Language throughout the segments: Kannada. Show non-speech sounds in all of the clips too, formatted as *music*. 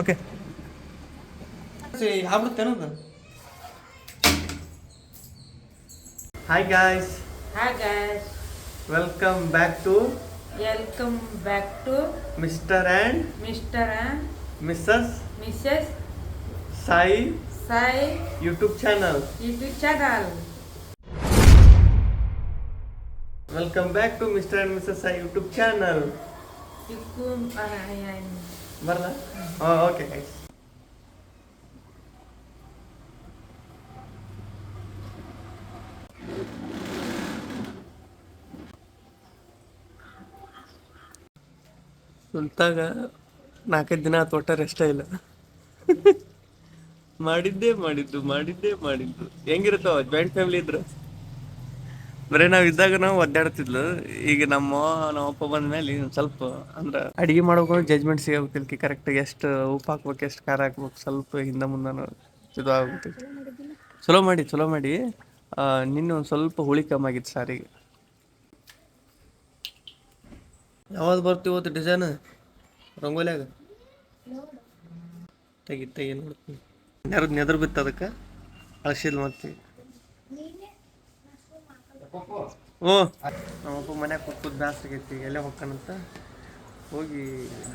Okay ಆಗ್ಬಿಡುತ್ತೇನದು hi guys Hi guys, welcome back to welcome back to mister and Mr. and missus Mrs. Sai Sai YouTube channel YouTube channel. Welcome back to mister and missus Sai YouTube channel Ikum arayan. ಬರಲ್ಲ ಓಕೆ ಗೈಸ್ ಸುಲ್ತಾಗ ನಾಲ್ಕೈದು ದಿನ ಆತು ಒಟ್ಟ ರೆಸ್ಟ ಇಲ್ಲ. ಮಾಡಿದ್ದೇ ಮಾಡಿದ್ದು ಮಾಡಿದ್ದೇ ಮಾಡಿದ್ದು. ಹೆಂಗಿರುತ್ತವ ಜಾಯಿಂಟ್ ಫ್ಯಾಮಿಲಿ ಇದ್ರೆ? ಬರೀ ನಾವ್ ಇದ್ದಾಗ ನಾವು ಒದ್ದಾಡ್ತಿದ್ಲು. ಈಗ ನಮ್ಮ ನಮ್ಮಪ್ಪ ಬಂದ ಮೇಲೆ ಸ್ವಲ್ಪ ಅಂದ್ರೆ ಅಡಿಗೆ ಮಾಡ್ಬೇಕು ಜಜ್ಮೆಂಟ್ ಸಿಗಾಗ್ತಿಲ್ಕಿ ಕರೆಕ್ಟ್ ಎಷ್ಟು ಉಪ್ಪು ಹಾಕ್ಬೇಕು, ಎಷ್ಟು ಖಾರ ಹಾಕ್ಬೇಕು, ಸ್ವಲ್ಪ ಹಿಂದೆ ಮುಂದೆ ಇದು ಆಗ್ಬಿಟ್ಟಿತ್ತು ಚಲೋ ಮಾಡಿ ಚಲೋ ಮಾಡಿ. ನಿನ್ನ ಒಂದು ಸ್ವಲ್ಪ ಹುಳಿ ಕಮ್ಮಿ ಆಗಿತ್ತು ಸಾರಿಗೆ ಯಾವಾಗ ಬರ್ತೀವಿ ಇವತ್ತು ಡಿಸೈನ್ ರಂಗೋಲಿಯಾಗ? ತೆಗಿ ತೆಗಿ ನೋಡ್ತೀನಿ ನೆರದ್ ನೆದ್ರ ಬಿತ್ತು ಅದಕ್ಕೆ. ಅಳಸಿದ್ ಮತ್ತೆ. ಓ ನಮ್ಮಪ್ಪ ಮನ್ಯಾಗ ಕೂತ್ ಬ್ಯಾಸ್ರ ಆಗೈತಿ ಎಲ್ಲೇ ಹೋಗ್ತಾನಂತ ಹೋಗಿ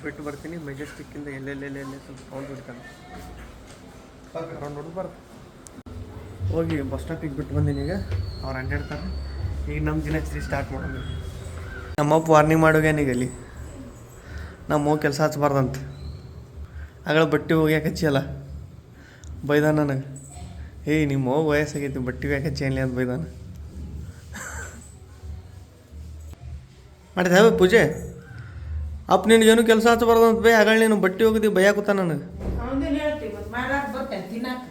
ಬಿಟ್ಟು ಬರ್ತೀನಿ ಮೆಜೆಸ್ಟಿಕ್ಕಿಂದ ಎಲ್ಲೆಲ್ಲೆಲ್ಲೆಲ್ಲೇ ಸ್ವಲ್ಪ ಸೌಂಡ್ ಬಿಡ್ತಾನೆ ನೋಡಿ ಬರ್ತ ಹೋಗಿ ಬಸ್ ಸ್ಟಾಪಿಗೆ ಬಿಟ್ಟು ಬಂದೀನಿ ಈಗ, ಅವ್ರು ಅಂಡಾಡ್ತಾರೆ ಈಗ ನಮ್ಮ ದಿನಚರಿ ಸ್ಟಾರ್ಟ್ ಮಾಡೋದು. ನಮ್ಮಪ್ಪ ವಾರ್ನಿಂಗ್ ಮಾಡೋಗೇನೀಗ ಅಲ್ಲಿ? ನಮ್ಮ ಕೆಲಸ ಹಚ್ಬಾರ್ದಂತ. ಆಗಳ ಬಟ್ಟೆ ಹೋಗ್ಯಾಕೆ ಹಚ್ಚಿಯಲ್ಲ? ಬೈದಾನ ನನಗೆ. ಏಯ್, ನಿಮ್ಮ ವಯಸ್ಸಾಗೈತಿ, ಬಟ್ಟೆ ಯಾಕೆ ಹಚ್ಚಿ ಅಂತ ಬೈದಾನ. ಮಾಡಿದೆ ಪೂಜೆ ಅಪ್ಪ ಏನು ಕೆಲಸ ಹಚ್ಚಬಾರ್ದಂತ ಬೈ ಆಗಳ ನೀನು ಬಟ್ಟೆ ಹೋಗಿದ್ದಿ ಕೂತ ನನಗೆ? ಅವನು ಹೇಳ್ತೀವಿ ಮತ್ತೆ ಮಾಡಾಕ ಬರ್ತೇನೆ ತಿನ್ನಾಕ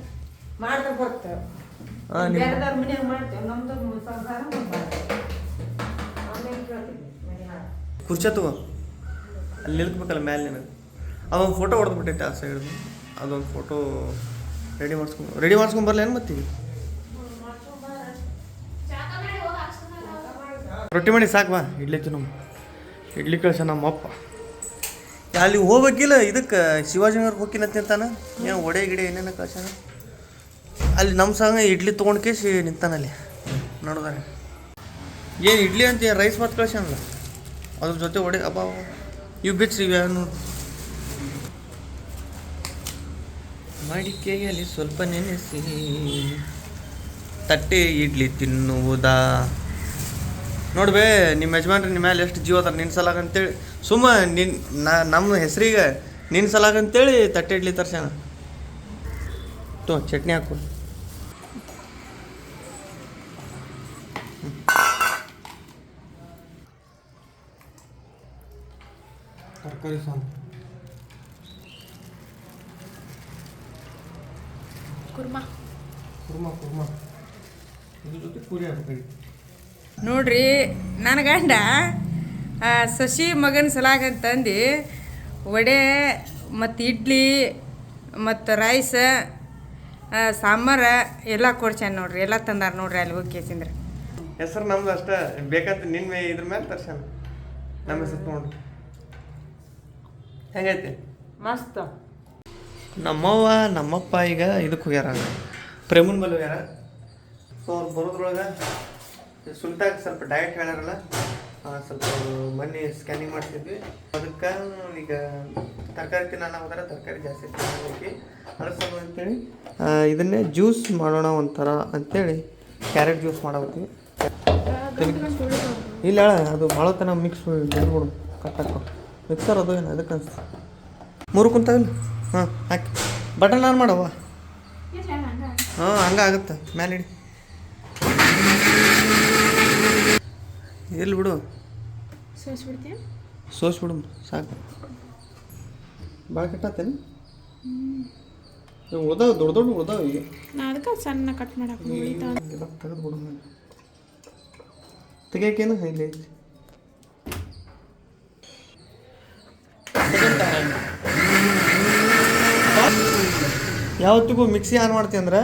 ಮಾಡ್ದಾಗ ಬರ್ತೇವೆ ಹಾಂ ನಿಮ್ಮ ಬೇರೆದವ್ರ ಮನ್ಯಾಗ ಮಾಡ್ತೇವೆ ನಮ್ದು ಸಂಸಾರ ಮಾಡ್ಬಾರ್ದು ಅವನೇ ಕೇಳ್ತೀವಿ ಮನೆ ಹಾಳು. ಕುರ್ಚೆ ತಗೋ ಅಲ್ಲಿ ನಿಲ್ಕಬೇಕಲ್ಲ ಮ್ಯಾಲೆ ನಿನಗೆ. ಅದೊಂದು ಫೋಟೋ ಹೊಡೆದ್ಬಿಟ್ಟೈತೆ ಆ ಸೈಡ್ ಅದೊಂದು ಫೋಟೋ ರೆಡಿ ಮಾಡಿಸ್ಕೊಂಡು ರೆಡಿ ಮಾಡಿಸ್ಕೊಂಡು ಬರಲೇನು ಮತ್ತೆ ರೊಟ್ಟಿ ಮಾಡಿ ಸಾಕು ಬಾ ಇಡ್ಲಿ ತಿನ್ನು. ಇಡ್ಲಿ ಕಳ್ಸ ನಮ್ಮಪ್ಪ ಅಲ್ಲಿ ಹೋಗ್ಬೇಕಿಲ್ಲ? ಇದಕ್ಕೆ ಶಿವಾಜಿನಗರ್ ಹೋಗಿನ ತಿಂತಾನೆ ಏನು ಒಡೆ ಗಿಡೆ ಏನೇನು ಕಳ್ಸಾನ ಅಲ್ಲಿ ನಮ್ಮ ಸಂಗ ಇಡ್ಲಿ ತೊಗೊಂಡು ಕೇಸಿ ನಿಂತಾನಲ್ಲಿ ನೋಡಿದಾರೆ ಏನು ಇಡ್ಲಿ ಅಂತ ರೈಸ್ ಮಾತು ಕಳ್ಸ್ಯಾನಲ್ಲ ಅದ್ರ ಜೊತೆ ಒಡೆ ಅಬ್ಬ. ಇವು ಇವ್ಯಾವ ನೋಡು ಮಡಿಕೆಯಲ್ಲಿ ಸ್ವಲ್ಪ ನೆನೆಸಿ, ತಟ್ಟೆ ಇಡ್ಲಿ ತಿನ್ನುವುದಾ? ನೋಡ್ಬೇ ನಿಮ್ಮ ಯಜಮಾನ್ರಿ ನಿಮ್ಮ ಮೇಲೆ ಎಷ್ಟು ಜೀವ ಅದಾರ ನಿನ್ನ ಸಲಾಗ ಅಂತೇಳಿ. ಸುಮ್ಮ ನಿನ್ ನಾ ನಮ್ಮ ಹೆಸ್ರಿಗೆ ನಿನ್ನ ಸಲಾಗ ಅಂತೇಳಿ ತಟ್ಟೆ ಇಡ್ಲಿ ತರ್ಸ್ಯಾನ. ತೋ ಚಟ್ನಿ ಹಾಕು. ತರಕಾರಿ ಸಾಂಬಾರು. ಕುರ್ಮಾ. ಕುರ್ಮಾ ಕುರ್ಮಾ. ಇದ್ರ ಜೊತೆ ಪೂರಿ ಹಾಕ್ಬೇಕಾಗಿತ್ತು ನೋಡ್ರಿ ನನ್ನ ಗಂಡ ಸಸಿ ಮಗನ ಸಲಾಗಂತಂದು ವಡೆ ಮತ್ತು ಇಡ್ಲಿ ಮತ್ತು ರೈಸ್ ಸಾಂಬಾರ ಎಲ್ಲ ಕೊಡ್ಸ್ಯಾನ ನೋಡ್ರಿ ಎಲ್ಲ ತಂದಾರ ನೋಡ್ರಿ ಅಲ್ಲಿ ಹೋಗಿ ಕೇಸಿಂದ್ರೆ. ಹೆಸರು ನಮ್ದು ಅಷ್ಟೇ ಬೇಕಂತ ನಿನ್ನ ಇದ್ರ ಮೇಲೆ ತರ್ಸ್ಯಾನ ನಮ್ಮ ಹೆಸರು ತೊಗೊಂಡು. ಹೆಂಗೈತಿ? ಮಸ್ತ್. ನಮ್ಮವ್ವ ನಮ್ಮಪ್ಪ ಈಗ ಇದಕ್ಕೆ ಹೋಗ್ಯಾರ. ಪ್ರೇಮನ್ ಬಲ್ ಹೋಗ್ಯಾರ. ಸೊ ಅವ್ರು ಬರೋದ್ರೊಳಗೆ ಸುಲ್ತಾಗ ಸ್ವಲ್ಪ ಡಯಟ್ ಹೇಳಾರಲ್ಲ ಸ್ವಲ್ಪ ಮೊನ್ನೆ ಸ್ಕ್ಯಾನಿಂಗ್ ಮಾಡ್ತಿದ್ವಿ. ಅದಕ್ಕೆ ಈಗ ತರಕಾರಿ ತಿನ್ನಲ್ಲ ಹೋದ್ರೆ ತರಕಾರಿ ಜಾಸ್ತಿ ತಿನ್ನಬೇಕು ಅದ್ರ ಸಲ ಅಂತೇಳಿ ಇದನ್ನೇ ಜ್ಯೂಸ್ ಮಾಡೋಣ ಒಂಥರ ಅಂತೇಳಿ ಕ್ಯಾರೆಟ್ ಜ್ಯೂಸ್ ಮಾಡತ್ತೀವಿ ಇಲ್ಲ ಹೇಳ ಅದು ತನ ಮಿಕ್ಸ್ ಬಿಡ್ಬಿಡು ಹಾಕು. ಮಿಕ್ಸರ್ ಅದು ಏನು ಅದಕ್ಕೆ ಅನ್ಸುತ್ತೆ. ಮೂರು ಕುಂತಾವಿಲ್ಲ ಹಾಂ ಹಾಕಿ. Button on ಮಾಡವ್ವ? ಹಾಂ ಹಂಗೆ ಆಗುತ್ತೆ. ಮೇಲೆ ಎಲ್ಲಿ ಬಿಡು. ಸೋಸ್ಬಿಡ್ತೀಯ? ಸೋಸ್ಬಿಡು ಸಾಕು. ಭಾಳ ಕೆಟ್ಟತ್ತೇನು ಉಳ್ದಾವ ದೊಡ್ಡ ದೊಡ್ಡ ಉಳ್ದಾವ ಈಗ ನಾ ಅದಕ್ಕೆ ಸಣ್ಣ ಕಟ್ ಮಾಡಕ್ಕೆ ತೆಗೆದು ಬಿಡು ತೆಗಿಯೋಕೇನು ಇಲ್ಲಿ ಯಾವತ್ತಿಗೂ ಮಿಕ್ಸಿ ಆನ್ ಮಾಡ್ತೀನಿ ಅಂದ್ರೆ?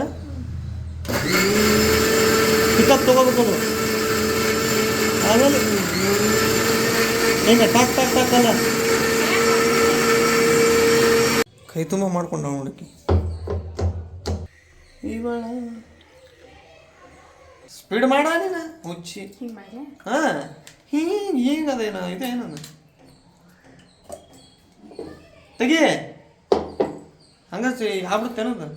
ಪಿಕಪ್ ತಗೋಬೇಕು ಅದು. ಆಮೇಲೆ ಹಿಂಗೆ ಟಾಕ್ ಟಾಕ್ ಟಾಕ್ ಅಲ್ಲ? ಕೈ ತುಂಬ ಮಾಡ್ಕೊಂಡ ನೋಡಕ್ಕೆ ಇವಳ. ಸ್ಪೀಡ್ ಮಾಡ ನೀನ ಮುಚ್ಚಿ. ಹಾಂ. ಹಿಂಗೆ ಈಗ ಅದೇನ? ಇದೇನ ತೆಗಿ. ಹಂಗ ಆಗ್ಬಿಡುತ್ತೇನದು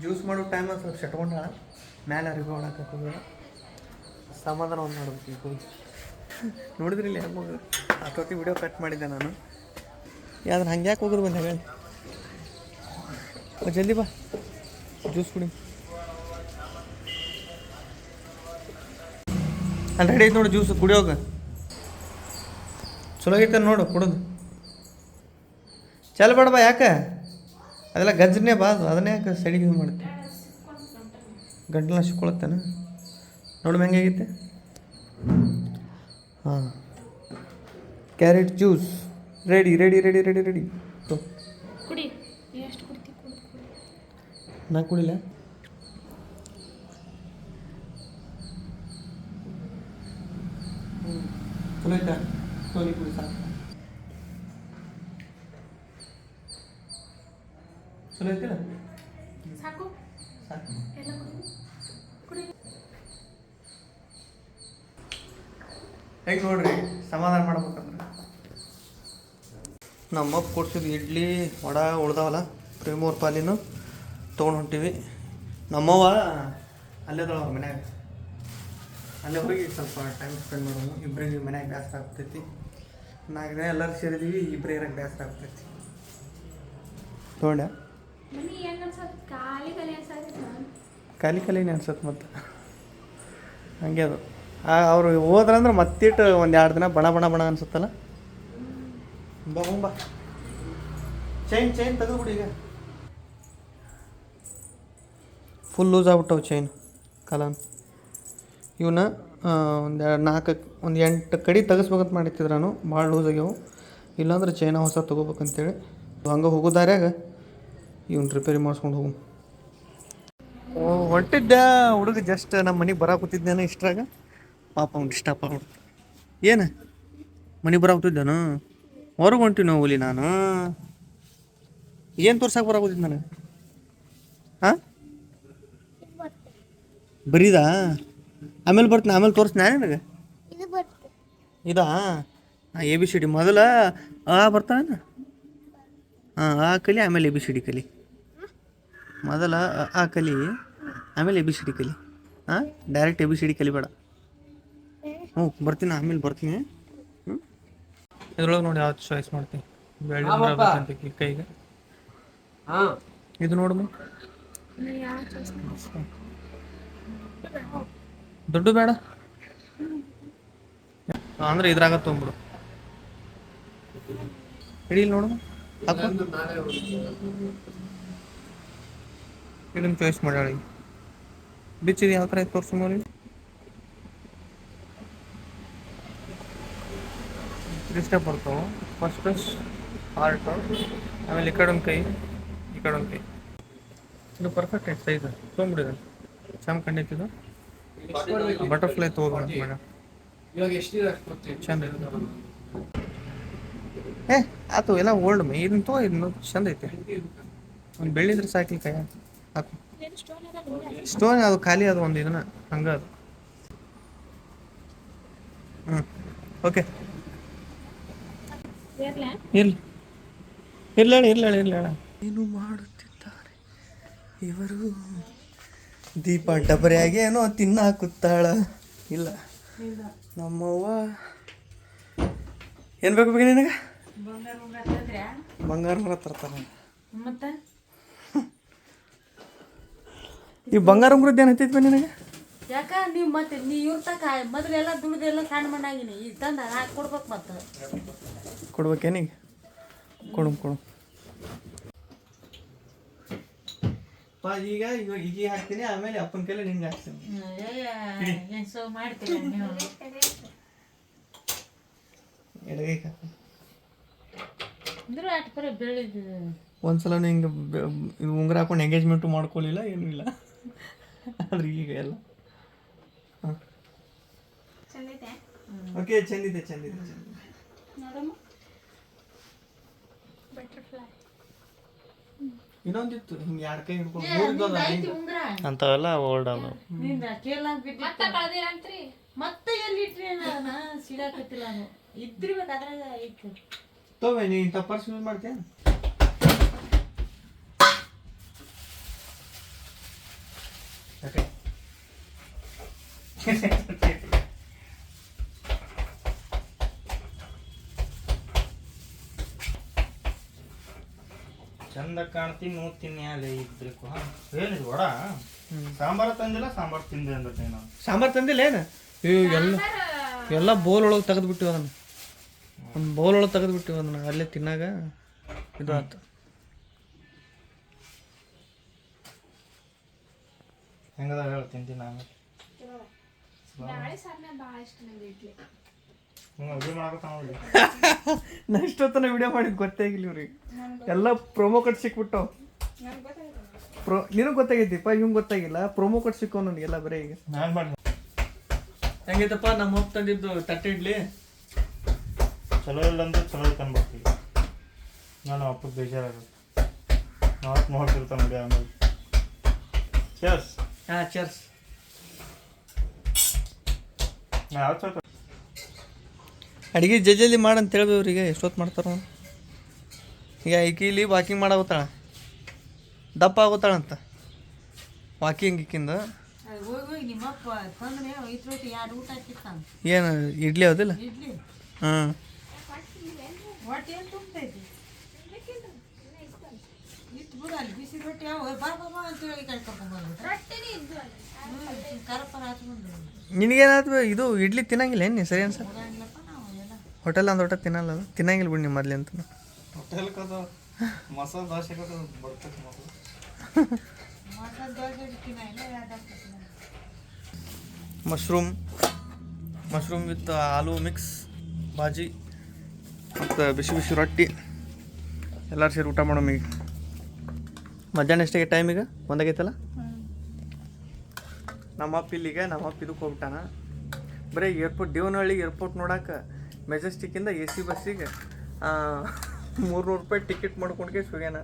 ಜ್ಯೂಸ್ ಮಾಡೋ ಟೈಮ್ ಸ್ವಲ್ಪ ಶಟ್ಕೊಂಡಾಳ. ಮೇಲೆ ಅರಿವಿ ಹಾಕೋದು ಸಮಾಧಾನ ಒಂದು ಮಾಡ್ಬೇಕು ಈ ಹೋಗಿ ನೋಡಿದ್ರಿ ಇಲ್ಲಿ ಹೋಗೋದು ಅಷ್ಟೊತ್ತಿ ವಿಡಿಯೋ ಕಟ್ ಮಾಡಿದ್ದೆ ನಾನು. ಯಾವ್ದು ಹಂಗೆ ಯಾಕೆ ಹೋಗೋದು ಬಂದೆ ಹೇಳಿ. ಜಲ್ದಿ ಬಾ. ಜ್ಯೂಸ್ ಕುಡಿ. ಅಲ್ಲಿ ರೆಡಿ ಐತೆ ನೋಡು ಜ್ಯೂಸ್ ಕುಡಿಯೋಗ ಚಲೋ ಐತೆ ನೋಡು, ಕುಡಿದು. ಚಲ ಬೇಡ ಬಾ ಯಾಕೆ? ಅದೆಲ್ಲ ಗಜ್ಜನೇ ಬಾ, ಅದು ಅದನ್ನೇ ಯಾಕೆ ಸಡಿಗೆ ಮಾಡುತ್ತೆ? ಗಂಟಲ ನಾಶಿಕೊಳ್ಳುತ್ತೇನೆ ನೋಡು ಹೆಂಗಾಗೈತೆ ಹಾಂ. Carrot juice. Ready ready ready ready ready. ನಾ ಕುಡಿಲ್ಲ. ಐತಾ? ಸೋನಿ ಕುಡಿ ಸಾಕು. ಚಲೋ ಐತಿಲ್ಲ ಸಾಕು. ಸಾಕು ಎಲ್ಲ ಕುಡಿ ಹೇಗೆ ನೋಡ್ರಿ? ಸಮಾಧಾನ ಮಾಡ್ಬೇಕಂದ್ರೆ. ನಮ್ಮಪ್ಪ ಕೊಡ್ಸಿದ ಇಡ್ಲಿ ವಡ ಉಳ್ದಾವಲ್ಲ ಪ್ರೇಮೂರ್ ಪಾಲಿನು ತೊಗೊಂಡು ಹೊಂಟಿವಿ. ನಮ್ಮವ್ವ ಅಲ್ಲೇದಳ ಅವ್ರ ಮನ್ಯಾಗ. ಅಲ್ಲೇ ಹೋಗಿ ಸ್ವಲ್ಪ ಟೈಮ್ ಸ್ಪೆಂಡ್ ಮಾಡೋದು ಇಬ್ಬರಿಗೆ ಮನ್ಯಾಗ ಬೇಸರ ಆಗ್ತೈತಿ. ನಾಲ್ಕು ದಿನ ಎಲ್ಲರೂ ಸೇರಿದೀವಿ ಇಬ್ಬರೇ ಇರಕ್ಕೆ ಬೇಸರ ಆಗ್ತೈತಿ. ತೊಗೊಂಡೆ ಖಾಲಿ ಖಾಲಿ ಅನ್ಸತ್ತ ಖಾಲಿ ಖಾಲಿನೇ ಅನ್ಸತ್ತೆ ಮತ್ತೆ? ಹಂಗೆ ಅದು. ಅವರು ಹೋದ್ರಂದ್ರೆ ಮತ್ತಿಟ್ಟು ಒಂದು ಎರಡು ದಿನ ಬಣ ಬಣ ಬಣ ಅನ್ಸುತ್ತಲ್ಲ? ಚೈನ್ ಚೈನ್ ತೆಗೆದ್ಬಿಡಿ ಈಗ. ಫುಲ್ ಲೂಸ್ ಆಗ್ಬಿಟ್ಟವು ಚೈನ್ ಕಲಾನ್ ಇವನ್ನ ಒಂದು ನಾಲ್ಕು, ಒಂದು ಎಂಟು ಕಡೆ ತೆಗಿಸ್ಬೇಕಂತ ಮಾಡಿತ್ತಿದ್ರು ನಾನು ಭಾಳ ಲೂಸ್ ಆಗ್ಯಾವು. ಇಲ್ಲಾಂದ್ರೆ ಚೈನ ಹೊಸ ತೊಗೋಬೇಕಂತೇಳಿ. ಹಂಗೆ ಹೋಗೋ ದಾರ್ಯಾಗ ಇವ್ನ ರಿಪೇರಿ ಮಾಡಿಸ್ಕೊಂಡು ಹೋಗು. ಹೊಂಟಿದ್ದೆ ಹುಡುಗ? ಜಸ್ಟ್ ನಮ್ಮ ಮನೆಗೆ ಬರಾಕತ್ತಿದ್ದೇನೆ ಇಷ್ಟ್ರಾಗ? ಪಾಪ ಅವ್ನು ಡಿಸ್ಟರ್ಬ್ ಆಗ್ಬಿಡ್ತು ಏನು? ಮನೆ ಬರಾಕತ್ತಿದ್ದೇನು ಹೊರಗೆ ಹೊಂಟಿನ ಹುಲಿ ನಾನು? ಏನು ತೋರ್ಸಕ್ಕೆ ಬರಾಕತ್ತಿದ್ದು ನನಗೆ ಹಾಂ? ಬರೀದಾ? ಆಮೇಲೆ ಬರ್ತೀನಿ ಆಮೇಲೆ ತೋರಿಸ್ನ ನನಗೆ? ಇದಾ ಹಾಂ ಎ ಬಿ ಸಿ ಡಿ ಮೊದಲ ಆ ಬರ್ತಾನ ಹಾಂ ಆ ಕಲಿ ಆಮೇಲೆ ಎ ಬಿ ಸಿ ಡಿ ಕಲಿ. ಮೊದಲ ಆ ಕಲಿ ಆಮೇಲೆ ಎ ಬಿ ಸಿ ಡಿ ಕಲಿ. ಹಾಂ direct A B C D ಕಲಿಬೇಡ ಹ್ಞೂ ಬರ್ತೀನಿ ಆಮೇಲೆ ಬರ್ತೀನಿ. ಹ್ಞೂ. ಇದ್ರೊಳಗೆ ನೋಡಿ ಯಾವ್ದು ಚಾಯ್ಸ್ ಮಾಡ್ತೀನಿ. ಬೆಳ್ಳಿ ಕೈಗೆ. ಇದು ನೋಡು? ದುಡ್ಡು ಬೇಡ. ಅಂದ್ರೆ ಇದ್ರಾಗ ತೊಗೊಂಬಿಡು ಹಿಡಿ ಇಲ್ಲಿ ನೋಡು ಇದನ್ನ ಚಾಯ್ಸ್ ಮಾಡ್ಯಾಳಿ ಬಿಚ್ಚಿದ ಯಾವ ಥರ ತೋರಿಸು ನೋಡಿ ಬರ್ತಾವೆ ಫಸ್ಟ್ ಹಾರ್ಟ್ ಆಮೇಲೆ ಈ ಕಡೆ ಒಂದು ಕೈ ಈ ಕಡೆ ಒಂದು ಕೈ. ಇದು ಪರ್ಫೆಕ್ಟ್ ಐತೆ ಸೈಜ್ ತೊಗೊಂಬಿಡಿದ ಚಂದ ಕಂಡಿತಿದು ಬಟರ್ಫ್ಲೈ ತಗೋಬೇಡ ಮೇಡಮ್ ಇವಾಗ ಎಷ್ಟಿದೆ. ಚಂದ ಏ ಆತು ಎಲ್ಲ ಓಲ್ಡ್ ಮೇ. ಇದನ್ನ ತಗೋ ಇದನ್ನ ಚಂದ ಐತೆ. ಒಂದು ಬೆಳ್ಳಿದ್ರೆ ಸಾಕಿ ಕೈ ಹಾಕು ಸ್ಟೋನ್ ಅದು ಖಾಲಿ ಅದು ಒಂದು ಇದನ್ನ. ಹಂಗ ಅದು. ಹ್ಞೂ ಓಕೆ ಇರ್ಲಾ? ಇರ್ಲಿ. ಇರ್ಲೇಳ ಇರ್ಲೇಳ ಇರ್ಲೇಳ. ಏನು ಮಾಡುತ್ತಿದ್ದಾರೆ? ಇವರು ದೀಪ ಡಬರಿಯಾಗಿ ಏನೋ ತಿನ್ನಾಕುತ್ತಾಳ. ಇಲ್ಲ. ನಮ್ಮವ್ವ. ಏನು ಬೇಕು ಬೇಕು ನಿನಗೆ? ಬಂಗಾರ ಮರ ತರ್ತಾರ ಮತ್ತೆ? ಈ ಬಂಗಾರ ಉಂಗ್ರದ್ದು ಏನು ಹತ್ತೈತಿ ನಿನಗೆ? ಯಾಕ ನೀವು ಮತ್ತೆ ನೀ ಇವ್ರ ತಕ ಮೊದಲೆಲ್ಲ ದುಡ್ದೆಲ್ಲ ಸಣ್ಣ ಮಣ್ಣಾಗಿನಿ. ಈಗ ತಂದ ಹಾಕಿ ಕೊಡ್ಬೇಕು ಮತ್ತೆ. ಕೊಡ್ಬೇಕೇನೀಗ ಕೊಡು ಕೊಡು. ಈಗ ಇವಾಗ ಈಗ ಹಾಕ್ತೀನಿ ಆಮೇಲೆ ಅಪ್ಪನ ಕೈಲಿ ನಿಂಗೆ ಹಾಕ್ತೀನಿ. ಏನು ಸೊ ಮಾಡ್ತೀನಿ ನೀವು? ಎಡಗೈಗೆ ಹಾಕು ಅಂದ್ರೂ ಅಟ್ ಬರೀ ಬೆಳಿಗ್ಗೆ ಒಂದ್ಸಲ ಹಿಂಗೆ ಇದು ಉಂಗುರ ಹಾಕೊಂಡು ಎಂಗೇಜ್ಮೆಂಟು ಮಾಡ್ಕೊಳ್ಳಿಲ್ಲ ಏನೂ ಇಲ್ಲ. ಆದ್ರೆ ಈಗ ಎಲ್ಲ. ಚಂದ ಓಕೆ ಚಂದಿದೆ ಚಂದಿದೆ ಚಂದಿದೆ. ನೋಡಮ್ಮ. ಬಟರ್ಫ್ಲೈ ಇನ್ನೊಂದಿತ್ತು ಹಿಂಗೆ ಎರಡು ಕೈ ಹಿಡ್ಕೊಂಡು ಅಂತವೆಲ್ಲ ಅಂಥವೆಲ್ಲ ಓಲ್ಡ್ ನಿನ್ನ ಕೇಳಂಗ್ ಮತ್ತೆ ಕಳ್ದಿರಂತ್ರಿ. ಮತ್ತೆ ಎಲ್ಲಿಟ್ರಿ ನಾನು ಸಿಡಾಕತ್ತಿಲ್ಲ ನಾನು. ಮತ್ತೆ ಅದ್ರಾಗ ಇತ್ತು. ತೋವೆ ನೀ ಇಂಥ ಪರ್ಸ್ ಯೂಸ್ ಮಾಡ್ತೀಯ? ಓಕೆ *laughs* ಚಂದ ಕಾಣ್ತೀನಿ ನೋಡ್ತೀನಿ ಅಲ್ಲಿ ಇದ್ಬೇಕು. ಏನಿದು ವಡ? ಸಾಂಬಾರ ತಂದಿಲ್ಲ ಸಾಂಬಾರ್ ತಿಂದೆ ಅಂದ್ರೆ ನೀನು. ಸಾಂಬಾರ್ ತಂದಿಲ್ಲ ಏನು? ಎಲ್ಲ ಎಲ್ಲ ಬೋಲ್ ಒಳಗೆ ತೆಗೆದು ಬಿಟ್ಟಿವ ನಾನು ಒಂದು ಬೌಲ್ ಒಳಗೆ ತೆಗೆದು ಬಿಟ್ಟಿವ ನಾನು ಅಲ್ಲೇ ತಿನ್ನಾಗ ಇದು ಆಯ್ತು ಹೆಂಗದ ಹೇಳಿ ತಿಂತೀನಿ *laughs* ನಾ ಇಷ್ಟೊತ್ತನ ವಿಡಿಯೋ ಮಾಡಿದ್ದು ಗೊತ್ತೇ ಆಗಿಲ್ಲ ಇವ್ರಿಗೆ. ಎಲ್ಲ ಪ್ರೊಮೋ ಕೋಡ್ ಸಿಕ್ಬಿಟ್ಟವು ಪ್ರೊ ನಿನಗೆ ಗೊತ್ತಾಗೈತಿಪ್ಪ ಇವಂಗೆ ಗೊತ್ತಾಗಿಲ್ಲ. ಪ್ರೊಮೋ ಕೋಡ್ ಸಿಕ್ಕವ್ ನನಗೆಲ್ಲ ಬರೀ ಈಗ. ನಾನು ಮಾಡಿ ಹೆಂಗೈತಪ್ಪ ನಮ್ಮ ಹೋಗಿ ತಂದಿದ್ದು ತಟ್ಟೆ ಇಡ್ಲಿ? ಚಲೋ ಇಲ್ಲ ಅಂದ್ರೆ ಚಲೋ ತಂದ್ಬಿಡ್ತೀವಿ ನಾನು ಅಪ್ಪ ಬೇಜಾರಾಗುತ್ತೆ. ನಾವು ನೋಡ್ತಿರ್ತಾನೆ ನೋಡಿ ಆಮೇಲೆ. ಚರ್ಸ್ ಹಾಂ ಚರ್ಸ್ ನಾ ಯಾವ ಚೌಕ ಅಡಿಗೆ ಅಂತ ಮಾಡಂತ ಹೇಳ್ಬೇವ್ರಿಗೆ ಎಷ್ಟೊತ್ತು ಮಾಡ್ತಾರ. ಈಗ ಈಕಿಲಿ ವಾಕಿಂಗ್ ಮಾಡಾಗುತ್ತಾಳ ದಪ್ಪ ಆಗುತ್ತಾಳಂತ ವಾಕಿಂಗ್ ಈಕಿಂದ ಹಾಕಿತ್ತಾನ ಏನು ಇಡ್ಲಿ ಹೌದಿಲ್ಲ? ಇಡ್ಲಿ? ಹಾಂ. ನಿನಗೇನಾದ್ರು ಇದು ಇಡ್ಲಿ ತಿನ್ನಂಗಿಲ್ಲ ಏನು ಸರಿ ಅನ್ಸ ಹೋಟೆಲ್ ಅಂದ್ರೆ ಹೊಟ್ಟೆ ತಿನ್ನಲ್ಲ ಅದು. ತಿನ್ನಂಗಿಲ್ಲ ಬಿಡಿ ನಿಮ್ಮ ಮೊದ್ಲು ಅಂತ ಹೋಟೆಲ್ ಕದ ಮಸಾಲ ದೋಸೆ ಕದ ಬರ್ತೈತೆ mushroom mushroom with aloo mix bhaji ಮತ್ತು ಬಿಸಿ ಬಿಸಿ ರೊಟ್ಟಿ. ಎಲ್ಲರೂ ಸೇರಿ ಊಟ ಮಾಡೋಣ ಈಗ. ಮಧ್ಯಾಹ್ನ ಎಷ್ಟಿಗೆ ಟೈಮ್ ಈಗ? ಒಂದಾಗೈತಲ್ಲ? ನಮ್ಮ ಅಪ್ಪ ಇಲ್ಲಿಗೆ ನಮ್ಮ ಅಪ್ಪ ಇದಕ್ಕೆ ಹೋಗ್ಬಿಟ್ಟಾನ. ಬರೀ ಏರ್ಪೋರ್ಟ್ ದೇವನಹಳ್ಳಿ ಏರ್ಪೋರ್ಟ್ ನೋಡಕ್ಕೆ ಮೆಜೆಸ್ಟಿಕ್ಕಿಂದ ಎ ಸಿ ಬಸ್ಸಿಗೆ ಮೂರ್ನೂರು ರೂಪಾಯಿ ಟಿಕೆಟ್ ಮಾಡ್ಕೊಂಡ್ಗೆ ಹೋಗ್ಯಾನ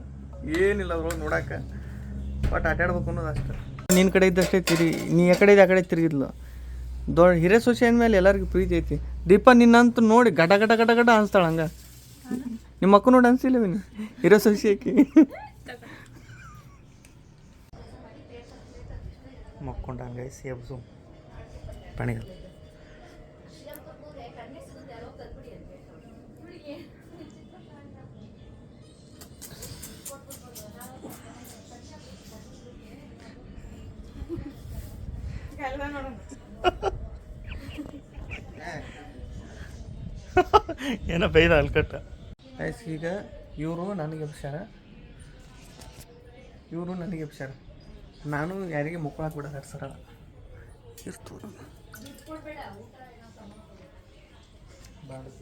ಏನಿಲ್ಲ ಅದ್ರೊಳಗೆ ನೋಡಕ್ಕೆ ಬಟ್ ಆಟಾಡ್ಬೇಕು ಅನ್ನೋದು ಅಷ್ಟೇ. ನಿನ್ನ ಕಡೆ ಇದ್ದಷ್ಟೇ ತಿರಿ, ನೀ ಆ ಕಡೆ ಆ ಕಡೆ ತಿರುಗಿದ್ಲು. ದೊಡ್ಡ ಹಿರೇ ಸೊಸೆ ಅಂದಮೇಲೆ ಎಲ್ಲರಿಗೂ ಪ್ರೀತಿ ಐತಿ. ದೀಪ ನಿನ್ನಂತೂ ನೋಡಿ ಗಡ ಗಡ ಗಡ ಗಡ ಅನ್ಸ್ತಾಳ ಹಂಗ. ನಿಮ್ಮ ಅಕ್ಕ ನೋಡಿ ಅನ್ಸಿಲ್ಲ ನೀನು ಹಿರೇ ಸೊಸೆ ಆಕಿ. ಮಕ್ಕೊಂಡಂಗೆ ಸೇಬ್ಸು ಪಣಿಗಳು *laughs* ಏನೋ ಬೈದ ಅಲ್ಕಟ್ಟ. ಐಸ್ ಈಗ ಇವರು ನನಗೆ ಎಬ್ಸ್ಯಾರ ಇವರು ನನಗೆ ಎಬ್ಸ್ಯಾರ ನಾನು ಯಾರಿಗೆ ಮುಕ್ಕೊಳಕ್ಕೆ ಬಿಡೋದಾರ ಸರಳ ಇರ್ತು. ಮಕ್ಕಳ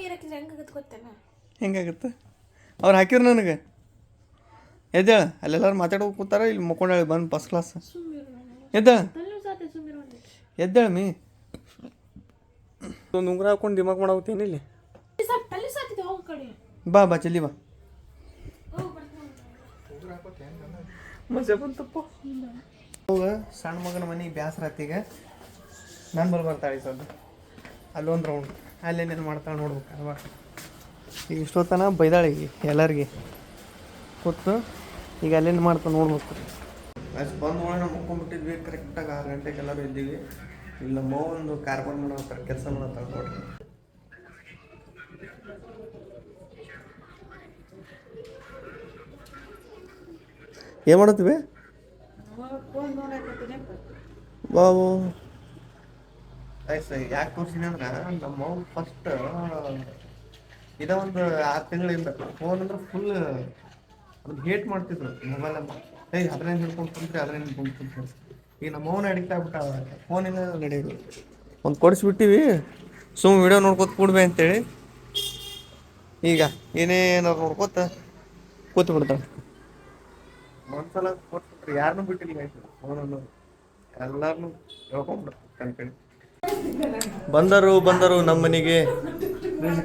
ನೀರು ಹಾಕಿದ್ರೆ ಹೆಂಗಾಗತ್ತೆ ಗೊತ್ತೇನ? ಹೆಂಗಾಗುತ್ತೆ? ಅವ್ರು ಹಾಕಿರು ನನಗೆ. ಎದ್ದೇಳ ಅಲ್ಲೆಲ್ಲರೂ ಮಾತಾಡೋಕೆ ಕೂತಾರ ಇಲ್ಲಿ ಮುಕ್ಕೊಂಡಾಳಿ ಬಂದು ಫಸ್ಟ್ ಕ್ಲಾಸ್ ಎದ್ದೇಳ ಎದ್ದೇಳ ಮೀ. ಒಂದು ಉಂಗುರ ಹಾಕೊಂಡು ದಿಮಾಗ್ ಮಾಡಾಗುತ್ತೇನು ಇಲ್ಲಿ. ಬಾ ಬಾ ಚಲ್ಲಿ ಬಾ. ಮಜಾ ಬಂತಪ್ಪ. ಹೋಗ ಸಣ್ಣ ಮಗನ ಮನೆ ಬ್ಯಾಸರ ಆತೀಗ ನಾನು ಬಲ್ ಬರ್ತಾಳೆ ಈ ಸದ್ದು. ಅಲ್ಲೊಂದು ರೌಂಡ್ ಅಲ್ಲೇನೇನು ಮಾಡ್ತಾಳೆ ನೋಡ್ಬೇಕು ಅಲ್ವಾ? ಈಗ ಇಷ್ಟೊತ್ತನ ಬೈದಾಳೆ ಈಗ ಎಲ್ಲರಿಗೆ. ಕೂತು ಈಗ ಅಲ್ಲೇನು ಮಾಡ್ತಾ ನೋಡ್ಬೇಕು. ಅಷ್ಟು ಬಂದು ಒಳಗೆ ನಾವು ಮುಕ್ಕೊಂಡ್ಬಿಟ್ಟಿದ್ವಿ ಕರೆಕ್ಟಾಗಿ ಆರು ಗಂಟೆಗೆ ಎಲ್ಲರೂ ಇದ್ದೀವಿ ಇಲ್ಲ ನಮ್ಮ ಒಂದು ಕಾರ್ಬನ್ ಮಾಡೋ ಕೆಲಸ ಮಾಡತ್ತಾಳೆ ನೋಡ್ರಿ ಏನು ಮಾಡತ್ತೀವಿ? ಬಾಬು ಆಯ್ತು ಯಾಕೆ ತೋರಿಸಿನಿ ಅಂದ್ರೆ ನಮ್ಮ ಫಸ್ಟ್ ಇದ ಒಂದು ಆರು ತಿಂಗಳಿಂದ ಫೋನ್ ಅಂದ್ರೆ ಫುಲ್ ಅದನ್ನ ಹೇಟ್ ಮಾಡ್ತಿದ್ರು ಮೊಬೈಲ್ ಏಯ್ ಅದ್ರೇನು ಹಿಡ್ಕೊಂಡು ಕುಂತ್ರಿ ಅದ್ರೇನು ಹಿಡ್ಕೊಂಡು ಕುಂತ್ರಿ. ಈಗ ನಮ್ಮ ಮೌನ ಅಡಿಕ್ಟ್ ಆಗ್ಬಿಟ್ಟಾವ ಫೋನಿಂದ ನಡೆಯೋದು ಒಂದು ಕೊಡಿಸ್ಬಿಟ್ಟಿವಿ. ಸುಮ್ ವಿಡಿಯೋ ನೋಡ್ಕೊತ ಕೂಡ್ಬೇ ಅಂತೇಳಿ. ಈಗ ಏನೇನೋ ನೋಡ್ಕೋತ ಕೂತು ಬಿಡ್ತಾಳೆ ಒಂದ್ಸಲ ಕೊಟ್ಬಿಟ್ರಿ ಯಾರನ್ನೂ ಬಿಟ್ಟಿಲ್ಲ ಫೋನ್ ಅನ್ನೋದು. ಎಲ್ಲಾರನ್ನೂ ಹೇಳ್ಕೊಂಬಿಡ್ತಾರೆ ಕನ್ಕಣಿ ಬಂದರು ಬಂದರು ನಮ್ಮ ಮನೆಗೆ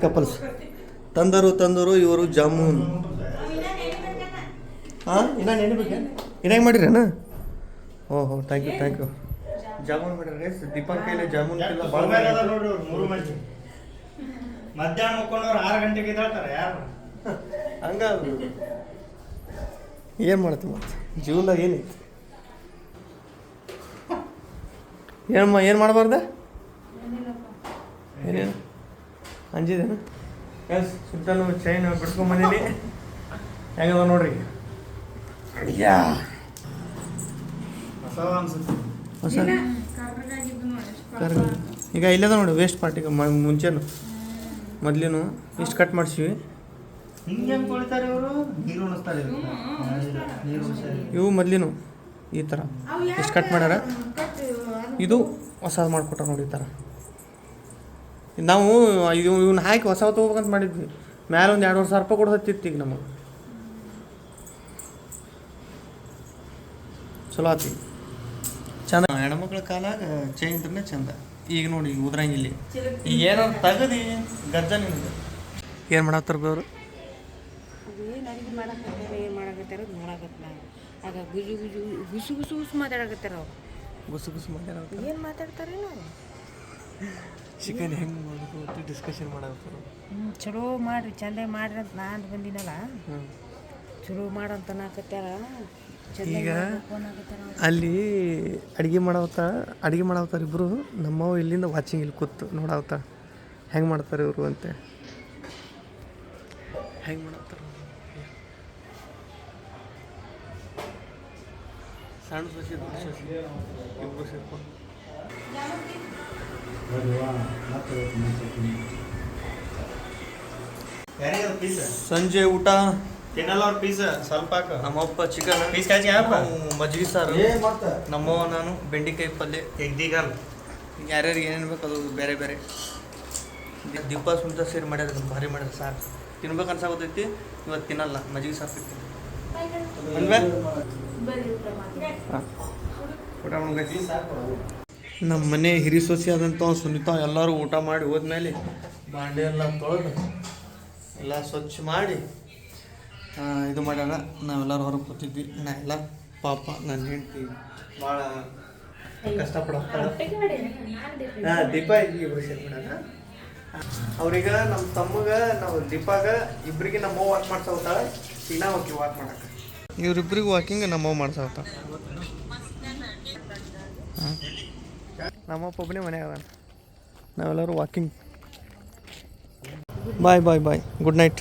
ಕಪಲ್ಸ್ ತಂದರು ತಂದರು ಇವರು ಜಾಮೂನ್. ಹಾಂ ಇನ್ನ ನೆನಪಿಗೆ ಅಣ್ಣ? ಮಾಡಿರೇನ ಓಹೋ thank you thank you jamun ಮಾಡಿದ್ರೆ ದೀಪಕ್ ಕೈಲಿ ಜಾಮೂನ್ ಭಾಳ ಮೂರು ಮಂದಿ. ಮಧ್ಯಾಹ್ನ ಮುಕ್ಕೊಂಡವ್ರು ಆರು ಗಂಟೆಗೆ ಇದ್ದಾರೆ ಯಾರು? ಹಂಗ ಏನು ಮಾಡ್ತಿ ಮತ್ತೆ? ಜೀವನದಾಗ ಏನೈತಿ ಏನಮ್ಮ ಏನು ಮಾಡಬಾರ್ದ? ಏನೇನು? ಅಂಜಿದೇನು? ಎಸ್ ಸುತ್ತಲೂ ಚೈನ್ ಬಿಡ್ಕೊಂಬಂದೀನಿ ಹೆಂಗದ ನೋಡ್ರಿ? ಯಾ. ಹೊಸ ಈಗ ಇಲ್ಲದ ನೋಡಿ ವೇಸ್ಟ್ ಪಾರ್ಟಿಗೆ ಮುಂಚೆನು. ಮೊದ್ಲೇನು ಇಷ್ಟು ಕಟ್ ಮಾಡ್ಸಿವಿ. ಹಿಂಗೆ ಹೆಂಗ್ ಇವರು? ನೀರು ಉಣಿಸ್ತಾರೆ ಇವ್ರು. ನೀರು ಉಣಿಸ್ತಾರೆ. ಇವು ಮೊದ್ಲಿನು ಈ ಥರ ಇಷ್ಟು ಕಟ್ ಮಾಡ್ಯಾರ. ಇದು ಹೊಸದು ಮಾಡಿಕೊಟ್ಟಾರ ನೋಡಿ ಈ ಥರ ನಾವು ಇದು ಇವ್ನ ಹಾಕಿ ಹೊಸ ತೊಗೋಬೇಕಂತ ಮಾಡಿದ್ವಿ. ಮ್ಯಾಲೆ ಒಂದು ಎರಡುವರೆ ಸಾವಿರ ರೂಪಾಯಿ ಕೊಡ್ತಿತ್ತು ಈಗ ನಮಗೆ. ಚಲೋ ಆತಿ ಚಂದ. ಹೆಣ್ಮಕ್ಳ ಕಾಲಾಗ ಚೈನ್ ಇದ್ರೆ ಚಂದ. ಈಗ ನೋಡಿ ಈಗ ಉದ್ರಂಗಿಲ್ಲ ಈಗ ಏನೋ ತಗದಿ ಗಜ್ಜ ನಿಮ್ದು. ಏನು ಮಾಡತ್ತಾರ ಬೇವ್ರು ಆಗ ಗುಜು ಗುಜು ಗುಸು ಗುಸು ಗುಸು ಮಾತಾಡಕತ್ತಾರ ಅವ್ರು. ಗುಸು ಗುಸು ಮಾಡ್ಯಾರ ಏನು ಮಾತಾಡ್ತಾರೇನು ಚಿಕನ್ ಹೆಂಗೆ ಮಾಡೋದು ಅಂತ ಡಿಸ್ಕಷನ್ ಮಾಡಬೇಕು. ಹ್ಞೂ ಚಲೋ ಮಾಡಿರಿ ಚಂದ ಮಾಡ್ರಿ ಅಂತ ನಾನು ಬಂದಿನಲ್ಲ. ಚಲೋ ಮಾಡಂತ ಅನ್ನಕತ್ತಾರ. ಈಗ ಅಲ್ಲಿ ಅಡುಗೆ ಮಾಡವತ್ತ ಅಡುಗೆ ಮಾಡವತ್ತಾರ ಇಬ್ಬರು ನಮ್ಮವ ಇಲ್ಲಿಂದ ವಾಚಿಂಗ್ ಇಲ್ಲಿ ಕೂತು ನೋಡಾವತ್ತ ಹೆಂಗೆ ಮಾಡ್ತಾರೆ ಇವರು ಅಂತ. ಹೆಂಗೆ ಮಾಡ್ತಾರ ಸಣ್ಣ ಸಸಿ ಇಬ್ಬರು ಸೇರ್ಕೊಂಡು ಸಂಜೆ ಊಟ. ತಿನ್ನಲ್ಲ ಅವ್ರ ಪೀಸ್ ಸ್ವಲ್ಪ ಹಾಕ. ನಮ್ಮಪ್ಪ ಚಿಕನ್ ಪೀಸ್ ಕಾಚಿ ಹಾಕ. ಮಜ್ಜಿಗೆ ಸಾರು. ನಮ್ಮವ ನಾನು ಬೆಂಡೆಕಾಯಿ ಪಲ್ಯ. ತೆಗ್ದಿಗಲ್. ಯಾರ್ಯಾರಿಗೆ ಏನೇನು ಬೇಕು ಅದು ಬೇರೆ ಬೇರೆ. ದೀಪ ಸುಂತ ಸೇರಿ ಮಾಡ್ಯಾರ ಭಾರಿ ಮಾಡ್ಯಾರ ಸಾರು. ತಿನ್ಬೇಕು ಅನ್ಸಾಗತೈತಿ ಇವತ್ತು ತಿನ್ನಲ್ಲ ಮಜ್ಜಿಗೆ ಸಾರು ತಿಂತೀನಿ. ಊಟ ಮಾಡ್ಬೇಕು. ನಮ್ಮ ಮನೆ ಹಿರಿ ಸೊಸಿ ಆದಂಥ ಸುನಿತಾ ಎಲ್ಲರೂ ಊಟ ಮಾಡಿ ಹೋದ್ಮೇಲೆ ಬಾಂಡೆ ಎಲ್ಲ ತೊಳೆದು ಎಲ್ಲ ಸ್ವಚ್ಛ ಮಾಡಿ ಇದು ಮಾಡೋಣ ನಾವೆಲ್ಲರೂ ಹೊರಗೆ ಕೂತಿದ್ವಿ. ನಾ ಎಲ್ಲ ಪಾಪ ನನ್ನ ಹೆಂಡತಿ ಭಾಳ ಕಷ್ಟಪಡ್ತಾಳೆ ಹಾಂ ದೀಪ ಇಬ್ಬರು ಮಾಡ್ಯಾರ ಅವ್ರೀಗ ನಮ್ಮ ತಮ್ಮಗ ನಾವು ದೀಪಾಗ ಇಬ್ಬರಿಗೆ ನಮ್ಮ ವಾಕ್ ಮಾಡ್ತಾ ಹೋಗ್ತಾಳೆ ನಾವು ಹೋಗಿ ವಾಕ್ ಮಾಡಕ್ಕೆ ಇವ್ರಿಬ್ರಿಗೆ ವಾಕಿಂಗ್ ನಮ್ಮವ್ವ ಮಾಡ್ತಾ ಹೋಗ್ತಾಳೆ ಹಾಂ. ನಮ್ಮಪ್ಪ ಒಬ್ಬನೇ ಮನೆ ಅದ ನಾವೆಲ್ಲರೂ walking bye bye bye good night